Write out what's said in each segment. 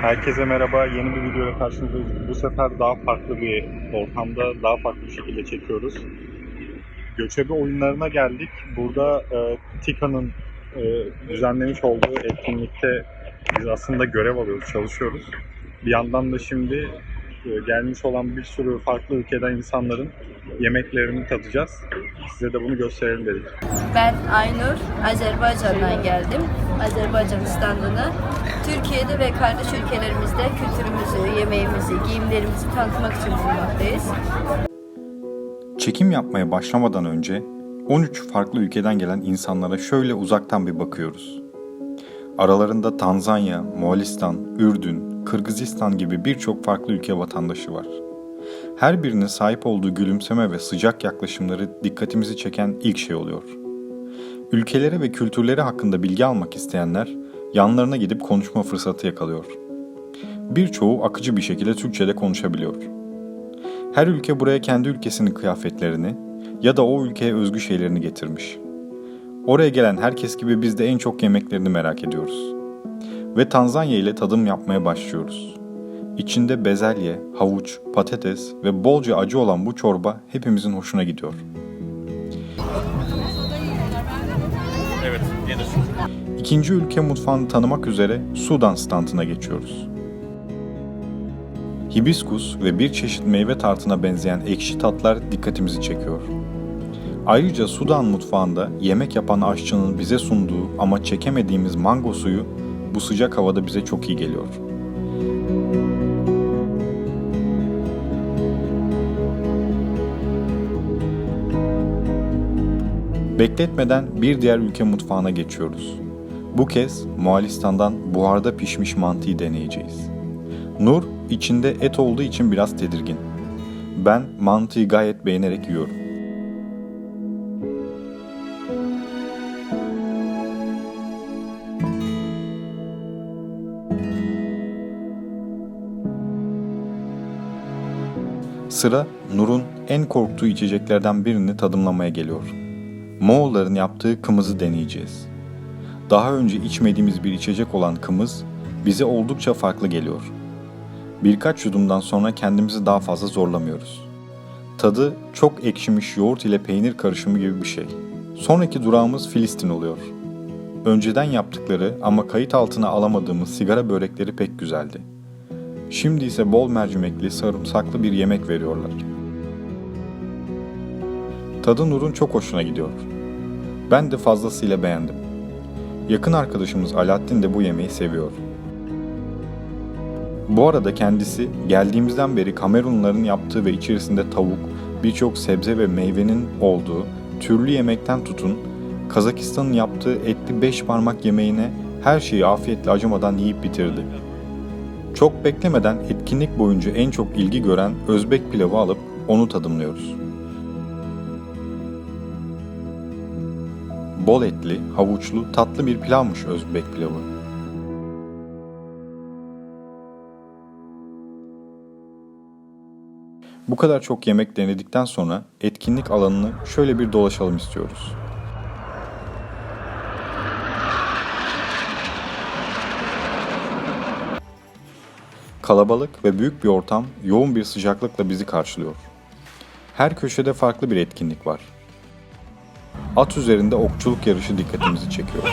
Herkese merhaba. Yeni bir videoyla karşınızdayız. Bu sefer daha farklı bir ortamda, daha farklı bir şekilde çekiyoruz. Göçebe oyunlarına geldik. Burada e, TİKA'nın e, düzenlemiş olduğu etkinlikte biz aslında görev alıyoruz, çalışıyoruz. Bir yandan da şimdi gelmiş olan bir sürü farklı ülkeden insanların yemeklerini tadacağız. Size de bunu gösterelim dedik. Ben Aynur, Azerbaycan'dan geldim. Azerbaycan standına. Türkiye'de ve kardeş ülkelerimizde kültürümüzü, yemeğimizi, giyimlerimizi tanıtmak için bulunmaktayız. Çekim yapmaya başlamadan önce 13 farklı ülkeden gelen insanlara şöyle uzaktan bir bakıyoruz. Aralarında Tanzanya, Moğolistan, Ürdün, Kırgızistan gibi birçok farklı ülke vatandaşı var. Her birinin sahip olduğu gülümseme ve sıcak yaklaşımları dikkatimizi çeken ilk şey oluyor. Ülkelere ve kültürleri hakkında bilgi almak isteyenler yanlarına gidip konuşma fırsatı yakalıyor. Birçoğu akıcı bir şekilde Türkçe'de konuşabiliyor. Her ülke buraya kendi ülkesinin kıyafetlerini ya da o ülkeye özgü şeylerini getirmiş. Oraya gelen herkes gibi biz de en çok yemeklerini merak ediyoruz. Ve Tanzanya ile tadım yapmaya başlıyoruz. İçinde bezelye, havuç, patates ve bolca acı olan bu çorba hepimizin hoşuna gidiyor. Evet, yenir. İkinci ülke mutfağını tanımak üzere Sudan standına geçiyoruz. Hibiskus ve bir çeşit meyve tartına benzeyen ekşi tatlar dikkatimizi çekiyor. Ayrıca Sudan mutfağında yemek yapan aşçının bize sunduğu ama çekemediğimiz mango suyu bu sıcak havada bize çok iyi geliyor. Bekletmeden bir diğer ülke mutfağına geçiyoruz. Bu kez Moğolistan'dan buharda pişmiş mantıyı deneyeceğiz. Nur içinde et olduğu için biraz tedirgin. Ben mantıyı gayet beğenerek yiyorum. Sıra Nur'un en korktuğu içeceklerden birini tadımlamaya geliyor. Moğolların yaptığı kımızı deneyeceğiz. Daha önce içmediğimiz bir içecek olan kımız bize oldukça farklı geliyor. Birkaç yudumdan sonra kendimizi daha fazla zorlamıyoruz. Tadı çok ekşimiş yoğurt ile peynir karışımı gibi bir şey. Sonraki durağımız Filistin oluyor. Önceden yaptıkları ama kayıt altına alamadığımız sigara börekleri pek güzeldi. Şimdi ise bol mercimekli, sarımsaklı bir yemek veriyorlar. Tadı Nur'un çok hoşuna gidiyor. Ben de fazlasıyla beğendim. Yakın arkadaşımız Alaaddin de bu yemeği seviyor. Bu arada kendisi geldiğimizden beri Kamerunluların yaptığı ve içerisinde tavuk, birçok sebze ve meyvenin olduğu türlü yemekten tutun, Kazakistan'ın yaptığı etli beş parmak yemeğine her şeyi afiyetle acımadan yiyip bitirdi. Çok beklemeden etkinlik boyunca en çok ilgi gören Özbek pilavı alıp onu tadımlıyoruz. Bol etli, havuçlu, tatlı bir pilavmış Özbek pilavı. Bu kadar çok yemek denedikten sonra etkinlik alanını şöyle bir dolaşalım istiyoruz. Kalabalık ve büyük bir ortam yoğun bir sıcaklıkla bizi karşılıyor. Her köşede farklı bir etkinlik var. At üzerinde okçuluk yarışı dikkatimizi çekiyor.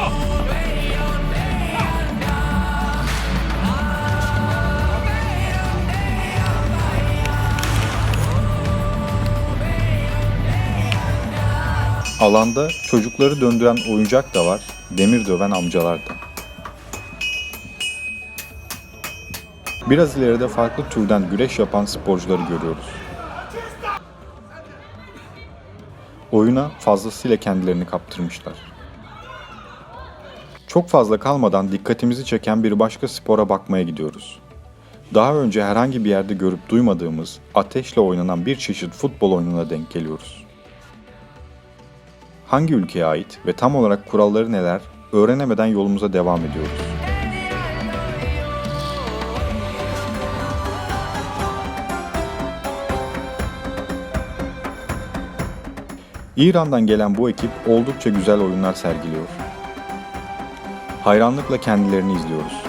Alanda çocukları döndüren oyuncak da var, demir döven amcalar da. Biraz ileride farklı türden güreş yapan sporcuları görüyoruz. Oyuna fazlasıyla kendilerini kaptırmışlar. Çok fazla kalmadan dikkatimizi çeken bir başka spora bakmaya gidiyoruz. Daha önce herhangi bir yerde görüp duymadığımız ateşle oynanan bir çeşit futbol oyununa denk geliyoruz. Hangi ülkeye ait ve tam olarak kuralları neler öğrenemeden yolumuza devam ediyoruz. İran'dan gelen bu ekip oldukça güzel oyunlar sergiliyor. Hayranlıkla kendilerini izliyoruz.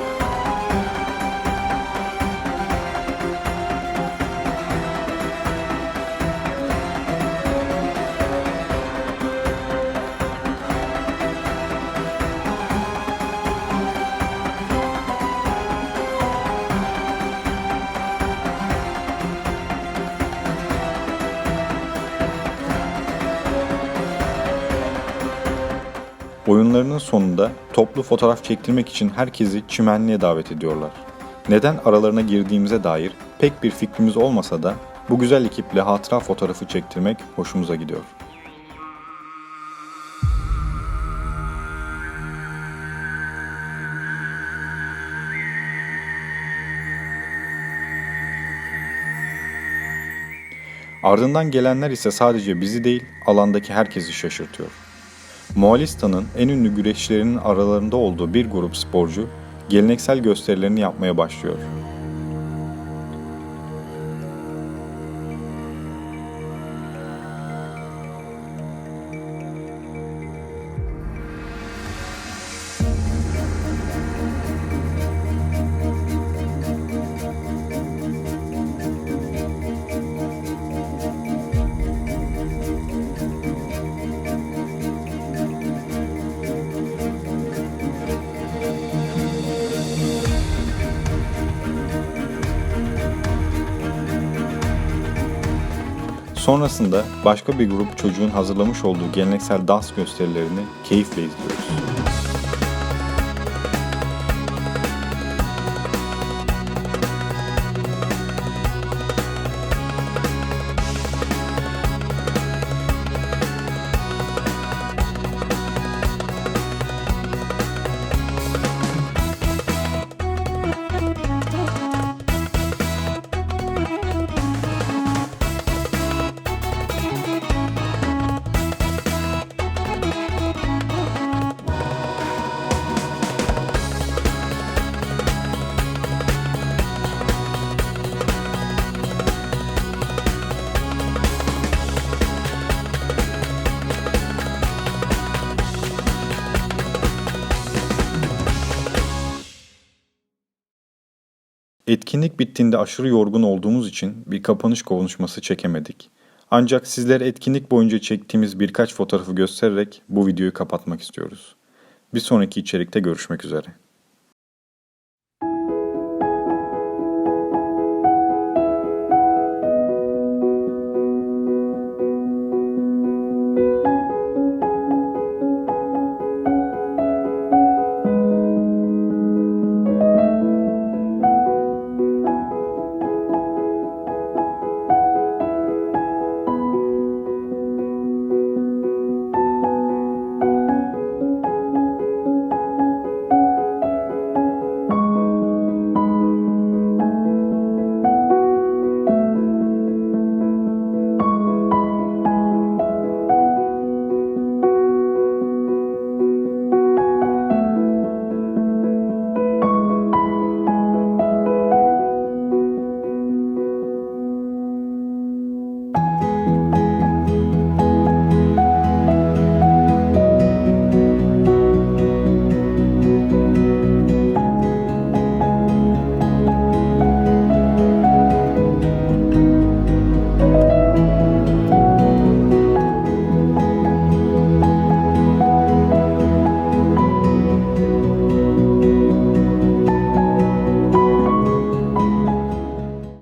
Oyunlarının sonunda toplu fotoğraf çektirmek için herkesi çimenliğe davet ediyorlar. Neden aralarına girdiğimize dair pek bir fikrimiz olmasa da bu güzel ekiple hatıra fotoğrafı çektirmek hoşumuza gidiyor. Ardından gelenler ise sadece bizi değil, alandaki herkesi şaşırtıyor. Moğolistan'ın en ünlü güreşçilerinin aralarında olduğu bir grup sporcu geleneksel gösterilerini yapmaya başlıyor. Sonrasında başka bir grup çocuğun hazırlamış olduğu geleneksel dans gösterilerini keyifle izliyoruz. Etkinlik bittiğinde aşırı yorgun olduğumuz için bir kapanış konuşması çekemedik. Ancak sizlere etkinlik boyunca çektiğimiz birkaç fotoğrafı göstererek bu videoyu kapatmak istiyoruz. Bir sonraki içerikte görüşmek üzere.